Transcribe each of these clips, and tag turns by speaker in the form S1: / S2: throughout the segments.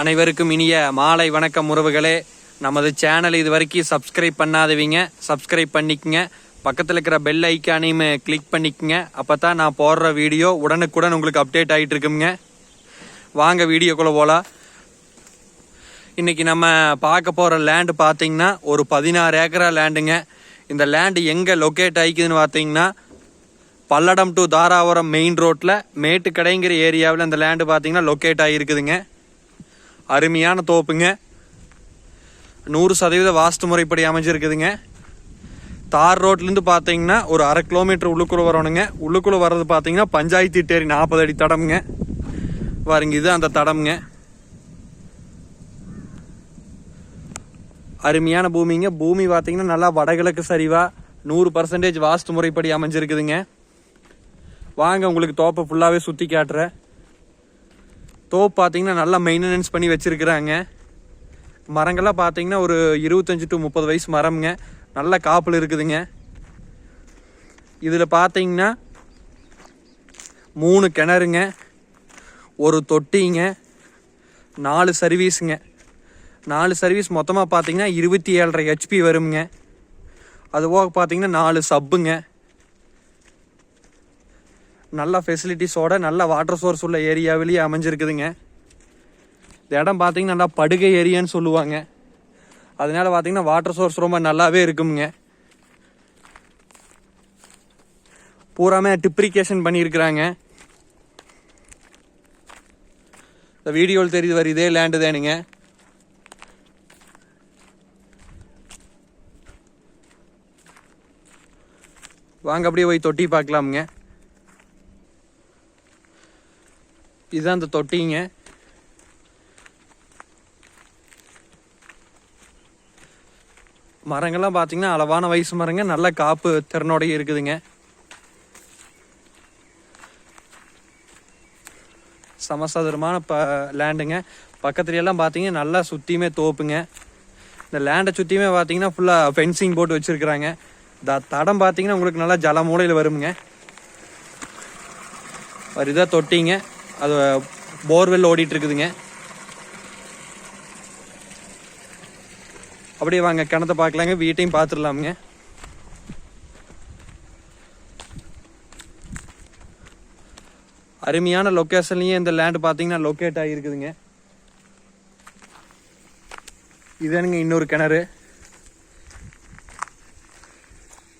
S1: அனைவருக்கும் இனிய மாலை வணக்கம் உறவுகளே. நமது சேனல் இது வரைக்கும் சப்ஸ்கிரைப் பண்ணாதவங்க. சப்ஸ்கிரைப் பண்ணிக்கங்க. பக்கத்தில் இருக்கிற பெல் ஐக்கானையும் கிளிக் பண்ணிக்கங்க. அப்போ தான் நான் போடுற வீடியோ உடனுக்குடன் உங்களுக்கு அப்டேட் ஆகிட்டு இருக்குங்க வாங்க வீடியோக்குள்ளே போகலாம் இன்றைக்கி நம்ம பார்க்க போகிற லேண்டு பார்த்தீங்கன்னா ஒரு பதினாறு ஏக்கரா லேண்டுங்க இந்த லேண்டு எங்கே லொக்கேட் ஆகிக்குதுன்னு பார்த்தீங்கன்னா பல்லடம் டு தாராபுரம் மெயின் ரோட்டில் மேட்டுக்கடைங்கிற ஏரியாவில் இந்த லேண்டு பார்த்தீங்கன்னா லொக்கேட் ஆகிருக்குதுங்க அருமையான தோப்புங்க. நூறு சதவீத வாஸ்து முறைப்படி அமைஞ்சிருக்குதுங்க. தார் ரோட்லேருந்து பார்த்தீங்கன்னா ஒரு அரை கிலோமீட்டர் உள்ளுக்குள்ளே வரணுங்க. உள்ளுக்குள்ளே வர்றது பார்த்தீங்கன்னா பஞ்சாயத்து இட்டேரி நாற்பது அடி தடம்ங்க. பாருங்க இது அந்த தடம்ங்க. அருமையான பூமிங்க. பூமி பார்த்தீங்கன்னா நல்லா வடகிழக்கு சரிவாக நூறு பர்சன்டேஜ் வாஸ்து முறைப்படி அமைஞ்சிருக்குதுங்க. வாங்க உங்களுக்கு தோப்பை ஃபுல்லாகவே சுற்றி காட்டுறேன். தோப்பு பார்த்தீங்கன்னா நல்லா மெயின்டெனன்ஸ் பண்ணி வச்சுருக்குறாங்க. மரங்கள்லாம் பார்த்தீங்கன்னா ஒரு இருபத்தஞ்சி டு முப்பது வயசு மரம்ங்க. நல்ல காப்பில் இருக்குதுங்க. இதில் பார்த்தீங்கன்னா மூணு கிணறுங்க. ஒரு தொட்டிங்க. நாலு சர்வீஸுங்க நாலு சர்வீஸ் மொத்தமாக பார்த்தீங்கன்னா இருபத்தி ஏழரை ஹெச்பி வருங்க அது போக பார்த்தீங்கன்னா நாலு சப்புங்க நல்ல ஃபெசிலிட்டிஸோட நல்ல வாட்டர் சோர்ஸ் உள்ள ஏரியாவிலேயே அமைஞ்சிருக்குதுங்க. இந்த இடம் பார்த்தீங்கன்னா நல்லா படுகை ஏரியான்னு சொல்லுவாங்க. அதனால பார்த்தீங்கன்னா வாட்டர் சோர்ஸ் ரொம்ப நல்லாவே இருக்குங்க. பூராமே டிப்ரிகேஷன் பண்ணியிருக்கிறாங்க. இந்த வீடியோவில் தெரியுது வர இதே லேண்டு தானுங்க. வாங்க அப்படியே போய் தொட்டி பார்க்கலாமுங்க. இதுதான் அந்த தொட்டிங்க. மரங்கள்லாம் பார்த்தீங்கன்னா அளவான வயசு மரங்க நல்ல காப்பு திறனோடய இருக்குதுங்க. சமசதுரமான ப லேண்டுங்க பக்கத்துலலாம் பார்த்தீங்கன்னா நல்லா சுற்றியுமே தோப்புங்க. இந்த லேண்டை சுற்றியுமே பார்த்தீங்கன்னா ஃபுல்லாக ஃபென்சிங் போட்டு வச்சுருக்குறாங்க. த தடம் பார்த்தீங்கன்னா உங்களுக்கு நல்லா ஜல மூலையில் வருங்க ஒரு இதாக தொட்டிங்க. அது போர்வெல் ஓடிட்டு இருக்குதுங்க அப்படியே வாங்க கிணத்த பார்க்கலாங்க வீட்டையும் பார்த்துடலாமுங்க. அருமையான லொக்கேஷன்லேயும் இந்த லேண்டு பார்த்தீங்கன்னா லொக்கேட் ஆகிருக்குதுங்க இதுதானுங்க இன்னொரு கிணறு.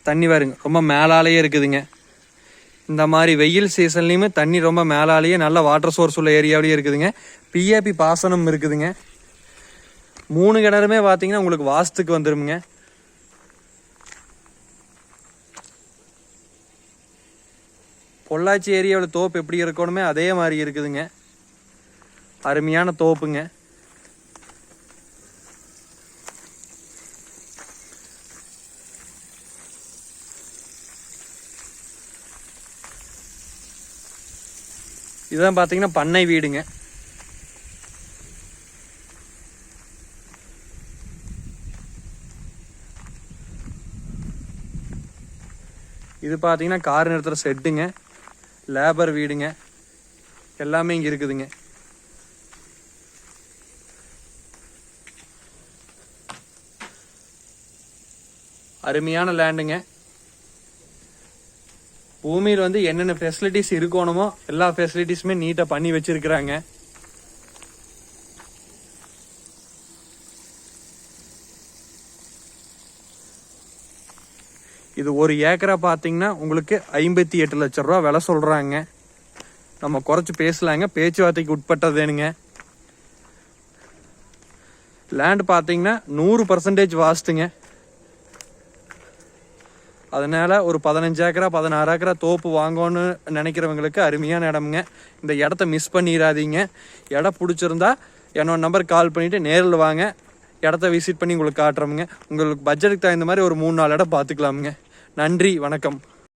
S1: தண்ணி வருங்க ரொம்ப மேலாலேயே இருக்குதுங்க. இந்த மாதிரி வெயில் சீசன்லேயுமே தண்ணி ரொம்ப மேலாலேயே நல்ல வாட்டர் சோர்ஸ் உள்ள ஏரியாவிலேயே இருக்குதுங்க. பிஏபி பாசனம் இருக்குதுங்க. மூணு கிணறுமே பார்த்தீங்கன்னா உங்களுக்கு வாஸ்துக்கு வந்துருமுங்க. பொள்ளாச்சி ஏரியாவில் தோப்பு எப்படி இருக்கணுமே அதே மாதிரி இருக்குதுங்க. அருமையான தோப்புங்க. இதுதான் பார்த்தீங்கன்னா பண்ணை வீடுங்க. இது பார்த்தீங்கன்னா கார் நிறுத்துகிற செட்டுங்க. லேபர் வீடுங்க. எல்லாமே இங்கே இருக்குதுங்க. அருமையான லேண்டுங்க பூமியில் வந்து என்னென்ன ஃபெசிலிட்டிஸ் இருக்கணுமோ எல்லா ஃபெசிலிட்டிஸுமே நீட்டாக பண்ணி வச்சுருக்குறாங்க. இது ஒரு ஏக்கரை பார்த்தீங்கன்னா உங்களுக்கு ஐம்பத்தி எட்டு லட்ச ரூபா விலை சொல்கிறாங்க நம்ம குறைச்சி பேசலாங்க. பேச்சுவார்த்தைக்கு உட்பட்டதேனுங்க லேண்ட் பார்த்தீங்கன்னா நூறு பர்சன்டேஜ் வாஸ்ட்டுங்க அதனால் ஒரு பதினஞ்சு ஏக்கரா பதினாறு ஏக்கரா தோப்பு வாங்கணும்னு நினைக்கிறவங்களுக்கு அருமையான இடமுங்க. இந்த இடத்த மிஸ் பண்ணிடாதீங்க இடம் பிடிச்சிருந்தா என்னோட நம்பர் கால் பண்ணிவிட்டு நேரில் வாங்க. இடத்த விசிட் பண்ணி உங்களுக்கு காட்டுறோமுங்க. உங்களுக்கு பட்ஜெட்டுக்கு தகுந்த மாதிரி ஒரு மூணு நாலு இடம் பார்த்துக்கலாமுங்க. நன்றி வணக்கம்.